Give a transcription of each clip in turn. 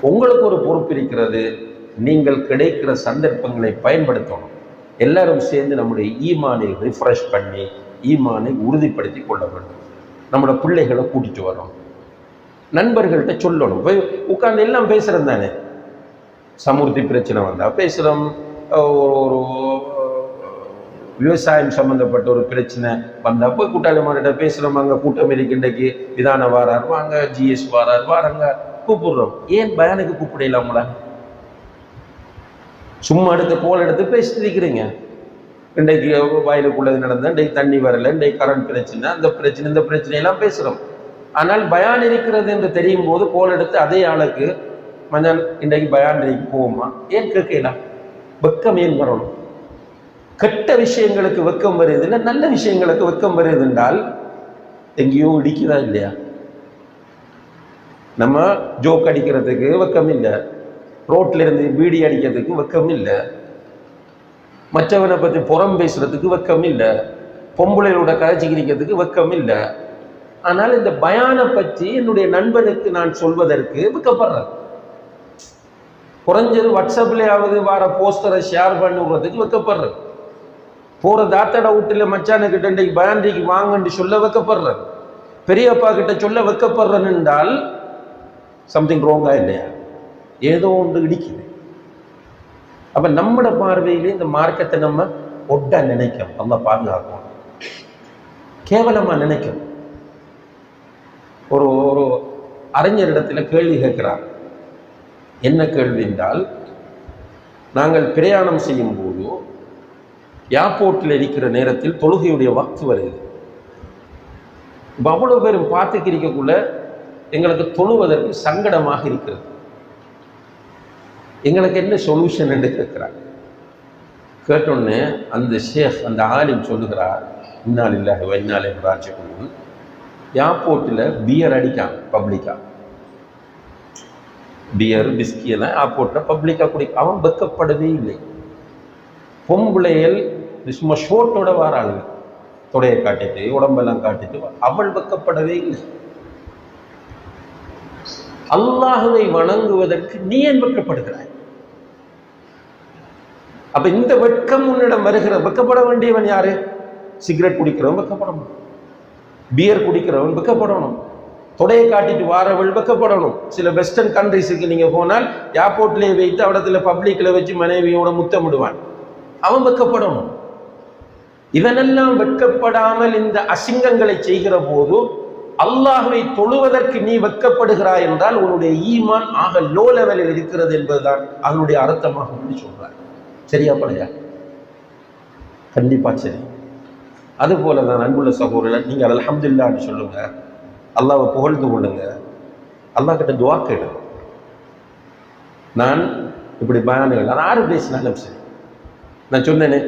உங்களுக்கு ஒரு பொறுப்பு இருக்கிறது. நீங்கள் கிடைக்கிற சந்தர்ப்பங்களை பயன்படுத்தணும். எல்லாரும் சேர்ந்து நம்முடைய ஈமானை ரிஃப்ரெஷ் பண்ணி ஈமானை உறுதிப்படுத்தி கொள்ள வேண்டும். நம்மளோட பிள்ளைகளை கூட்டிட்டு வரணும். நண்பர்கள்ட்ட சொல்லணும். போய் எல்லாம் பேசுகிறது தானே? சமுர்த்தி பிரச்சனை வந்தால் பேசுகிறோம் ஒரு ஒரு விவசாயம் சம்மந்தப்பட்ட ஒரு பிரச்சனை வந்தால் போய் கூட்டாளிமார்கிட்ட பேசுகிறோம் அங்கே கூட்டம் இருக்கு. இன்றைக்கு விதான வாரார் வாங்க ஜிஎஸ் வாரார் வாரங்க. கூப்பிடுறோம். ஏன் பயானுக்கு கூப்பிடலாம்ல? சும்மா எடுத்து கோல் எடுத்து பேசிட்டு இருக்கிறீங்க இன்றைக்கு வயலுக்குள்ளது நடந்தது இன்றைக்கு தண்ணி வரல இன்றைக்கு கரண்ட் பிரச்சனை அந்த பிரச்சனை இந்த பிரச்சனையெல்லாம் பேசுகிறோம் ஆனால் பயான் இருக்கிறது என்று தெரியும் போது கோல் எடுத்து அதே ஆளுக்கு மஞ்சள் இன்றைக்கு பயான் போகுமா? ஏன் கேட்கலாம் வெக்கம் ஏன் வரணும்? கெட்ட விஷயங்களுக்கு வெக்கம் வருதுன்னா நல்ல விஷயங்களுக்கு வெக்கம் வருது என்றால் எங்கேயோ இடிக்குதா இல்லையா? நம்ம ஜோக் அடிக்கிறதுக்கு வெக்கம் இல்லை. ரோட்டில் இருந்து பீடி அடிக்கிறதுக்கு வெக்கம் இல்லை. மற்றவனை பற்றி புறம் பேசுகிறதுக்கு வெக்கம் இல்லை. பொம்பளையோட கதைச்சிக்கிறதுக்கு வெக்கம் இல்லை. ஆனால் இந்த பயானை பற்றி என்னுடைய நண்பனுக்கு நான் சொல்வதற்கு வெக்கப்படுறேன். குறைஞ்சது வாட்ஸ்அப்லையாவது வார போஸ்டரை ஷேர் பண்ணுறதுக்கு வெக்கப்படுறேன். போற தாத்தட வீட்டுல மச்சானுக்கிட்ட இன்றைக்கு பயாண்டிக்கு வாங்கன்னு சொல்ல வைக்கப்படுறேன். பெரியப்பா கிட்ட சொல்ல வைக்கப்படுறேன் என்றால் சம்திங் ரோங்கா இல்லையா? ஏதோ ஒன்று இடிக்குது. அப்போ நம்மட பார்வையிலே இந்த மார்க்கத்தை நம்ம ஒட்ட நினைக்கும் நம்ம பாதுகாக்கும் கேவலமாக நினைக்கும் ஒரு ஒரு அறிஞரிடத்தில் கேள்வி கேட்கிறார். என்ன கேள்வி என்றால் நாங்கள் பிரயாணம் செய்யும் போது ஏர்போர்ட்டில் இருக்கிற நேரத்தில் தொழுகையுடைய வக்து வருகிறது. இப்போ அவ்வளோ பேரும் பார்த்துக்கிறிக்கக்குள்ள எங்களுக்கு தொழுவதற்கு சங்கடமாக இருக்கிறது. எங்களுக்கு என்ன சொல்யூஷன் என்று கேட்கிறார். கேட்டோடனே அந்த ஷேக் அந்த ஆலிம் சொல்லுகிறார் இன்னால் இல்லாத வைநாளே ராஜகுமார் ஏர்போர்ட்டில் பியர் அடிக்கான் பப்ளிக்காக பியர் பிஸ்கி எல்லாம் ஏர்போர்ட்டில் பப்ளிக்காக குடி அவன் வெக்கப்படவே இல்லை. பொம்பளையல் சும்மா ஷோட்டோட வாராள் தொடையை காட்டிட்டு உடம்பெல்லாம் காட்டிட்டு அவள் வெக்கப்படவே இல்லை. அல்லாஹுவை வணங்குவதற்கு நீ வெட்கப்படுகிறாய் அப்ப இந்த வெட்கம் உன்னிடம் வருகிற வெக்கப்பட வேண்டியவன் யாரு? சிகரெட் குடிக்கிறவன் வெக்கப்படணும். பியர் குடிக்கிறவன் வெக்கப்படணும். தொடையை காட்டிட்டு வாரவள் வெக்கப்படணும். சில வெஸ்டர்ன் கண்ட்ரிஸுக்கு நீங்க போனால் ஏர்போர்ட்லேயே வைத்து அவடத்துல பப்ளிக்ல வச்சு மனைவியோட முத்தமிடுவான். அவன் வெக்கப்படணும். இவனெல்லாம் வெட்கப்படாமல் இந்த அசிங்கங்களை செய்கிற போது அல்லாஹுவை தொழுவதற்கு நீ வெட்கப்படுகிறாய் என்றால் உன்னுடைய ஈமான் ஆக லோ லெவலில் இருக்கிறது என்பதுதான் அதனுடைய அர்த்தமாக சொல்றார். சரியா பழையா கண்டிப்பா சரி. அது போல தான் அன்புள்ள சகோதரர் நீங்க அலமதுல்லான்னு சொல்லுங்க. அல்லாவை புகழ்ந்து கொள்ளுங்க. அல்லாஹ் கிட்ட துவா கேளு நான் இப்படி பயானுகள் நான் யாரு பேசினாலும் சரி. நான் சொன்னேனே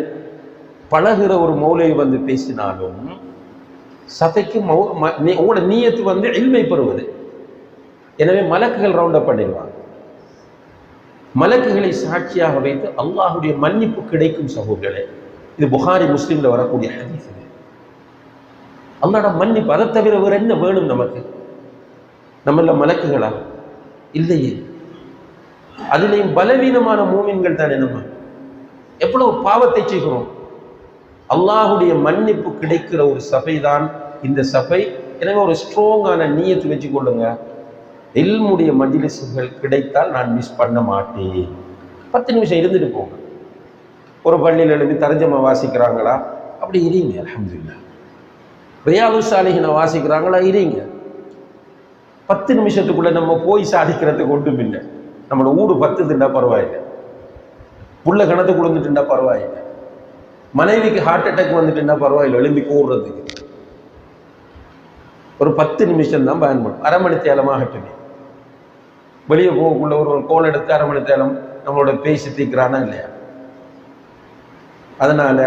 பழகிற ஒரு மூலையை வந்து பேசினாலும் சதைக்கு ம- நீ- உங்களோட நீயத்து வந்து இல்மை பெறுவது. எனவே மலக்குகள் ரவுண்ட் அப் பண்ணிடுவாங்க. மலக்குகளை சாட்சியாக வைத்து அல்லாஹுடைய மன்னிப்பு கிடைக்கும் சகோதரர்களே இது புகாரி முஸ்லீம்ல வரக்கூடிய ஹதீஸ் இது. அல்லாட மன்னிப்பு அதை தவிர வேற என்ன வேணும் நமக்கு? நம்மள மலக்குகளா? இல்லையே. அதிலேயும் பலவீனமான மூமின்கள் தானே நம்ம. எவ்வளவு பாவத்தை செய்கிறோம்? அல்லாஹுடைய மன்னிப்பு கிடைக்கிற ஒரு சபை தான் இந்த சபை எனவே ஒரு ஸ்ட்ராங்கான நீயத்து வச்சு கொள்ளுங்க எல்முடைய மஜிலிசுகள் கிடைத்தால் நான் மிஸ் பண்ண மாட்டேன். பத்து நிமிஷம் இருந்துட்டு போங்க. ஒரு பள்ளியில் எழுதி தரஞ்சமா வாசிக்கிறாங்களா? அப்படி இருங்க அலமதுல்லா ரியாது சாலிகினை வாசிக்கிறாங்களா? இருங்க பத்து நிமிஷத்துக்குள்ள நம்ம போய் சாதிக்கிறதுக்கு ஒன்றும் இல்லை நம்மளோட ஊடு பத்து திண்டா பரவாயில்லை. புள்ள கணத்து குழந்துட்டுண்டா பரவாயில்லை. மனைவிக்கு ஹார்ட் அட்டாக் வந்துட்டுன்னா பரவாயில்லை. எழும்பி கூடுறதுக்கு ஒரு பத்து நிமிஷம் தான் பயன்படும். அரை மணி தேலமாகட்டுமே வெளியே போகக்குள்ள ஒரு ஒரு கோல் எடுத்து அரை மணி தேலம் நம்மளோட பேசி தீக்கிறானா இல்லையா? அதனால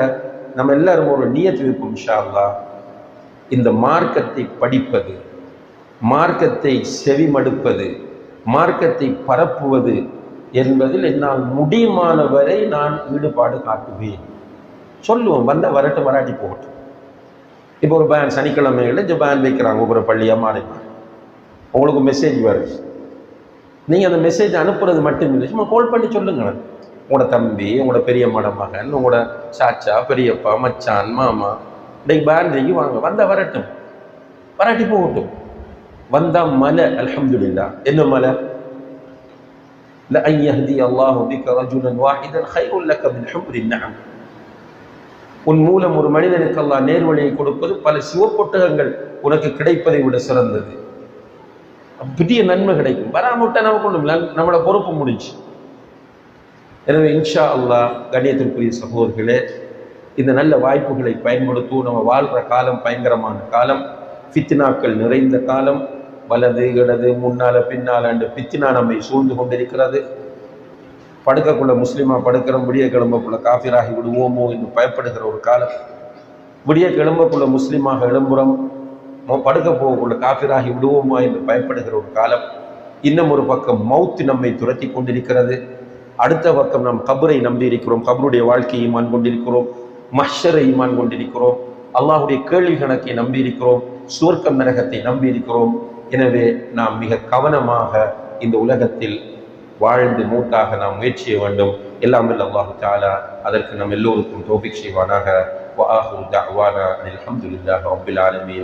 நம்ம எல்லாரும் ஒரு நியத்து வைப்போம் இன்ஷா இந்த மார்க்கத்தை படிப்பது மார்க்கத்தை செவிமடுப்பது மார்க்கத்தை பரப்புவது என்பதில் என்னால் முடியுமான வரை நான் ஈடுபாடு காட்டுவேன். சொல்லுவோம் வந்த வரட்டு வராட்டி போகட்டும். இப்போ ஒரு பேன் சனிக்கிழமைகளில் இந்த பேன் வைக்கிறாங்க ஒவ்வொரு பள்ளியாக மாறிப்பாங்க உங்களுக்கு மெசேஜ் வருது நீங்க அந்த மெசேஜ் அனுப்புறது மட்டும் இல்லை சும்மா கால் பண்ணி சொல்லுங்க உங்களோட தம்பி உங்களோட பெரிய மகன் உங்களோட சாச்சா பெரியப்பா மச்சான் மாமா இன்னைக்கு பேண்டைக்கு வாங்க வந்தா வரட்டும் வராட்டி போகட்டும் வந்தா மலை அல்ஹம்துலில்லாஹ் என்ன மலை لأن يهدي الله بك رجلا واحدا خير لك من حمر النعم உன் மூலம் ஒரு மனிதனுக்கு அல்லா நேர்வழியை கொடுப்பது பல சிவப்பொட்டகங்கள் உனக்கு கிடைப்பதை விட சிறந்தது. பெரிய நன்மை கிடைக்கும். வராமட்டா நமக்கு ஒன்றும் நம்மளோட பொறுப்பு முடிஞ்சு. எனவே இன்ஷா அல்லாஹ் கண்ணியத்திற்குரிய சகோதரர்களே இந்த நல்ல வாய்ப்புகளை பயன்படுத்தும் நம்ம வாழ்கிற காலம் பயங்கரமான காலம் ஃபித்னாக்கள் நிறைந்த காலம் வலது இடது முன்னால பின்னால அண்டு பித்தினா நம்மை சூழ்ந்து கொண்டிருக்கிறது. படுக்கக்குள்ள முஸ்லீமா படுக்கிறோம் விடிய கிளம்பக்குள்ள காஃபிராகி விடுவோமோ என்று பயப்படுகிற ஒரு காலம். விடிய கிளம்பக்குள்ள முஸ்லீமாக எழும்புறோம் படுக்க போகக்குள்ள காஃபிராகி விடுவோமா என்று பயப்படுகிற ஒரு காலம். இன்னும் ஒரு பக்கம் மவுத்து நம்மை துரத்தி கொண்டிருக்கிறது. அடுத்த பக்கம் நாம் கபரை நம்பி இருக்கிறோம் கபருடைய வாழ்க்கையை ஈமான் கொண்டிருக்கிறோம் மஷரை ஈமான் கொண்டிருக்கிறோம் அல்லாஹுடைய கேள்வி கணக்கை நம்பி இருக்கிறோம் சுவர்க்கம் நரகத்தை நம்பி இருக்கிறோம். எனவே நாம் மிக கவனமாக இந்த உலகத்தில் வாழ்ந்து மூத்தாக நாம் முயற்சிய வேண்டும் எல்லாம் வல்ல அல்லாஹு தாலா அதற்கு நம் எல்லோருக்கும் தோபிக் செய்வானாக வாஹு தாவானா அலமதுல்லாஹ் அபுல் ஆலமீன்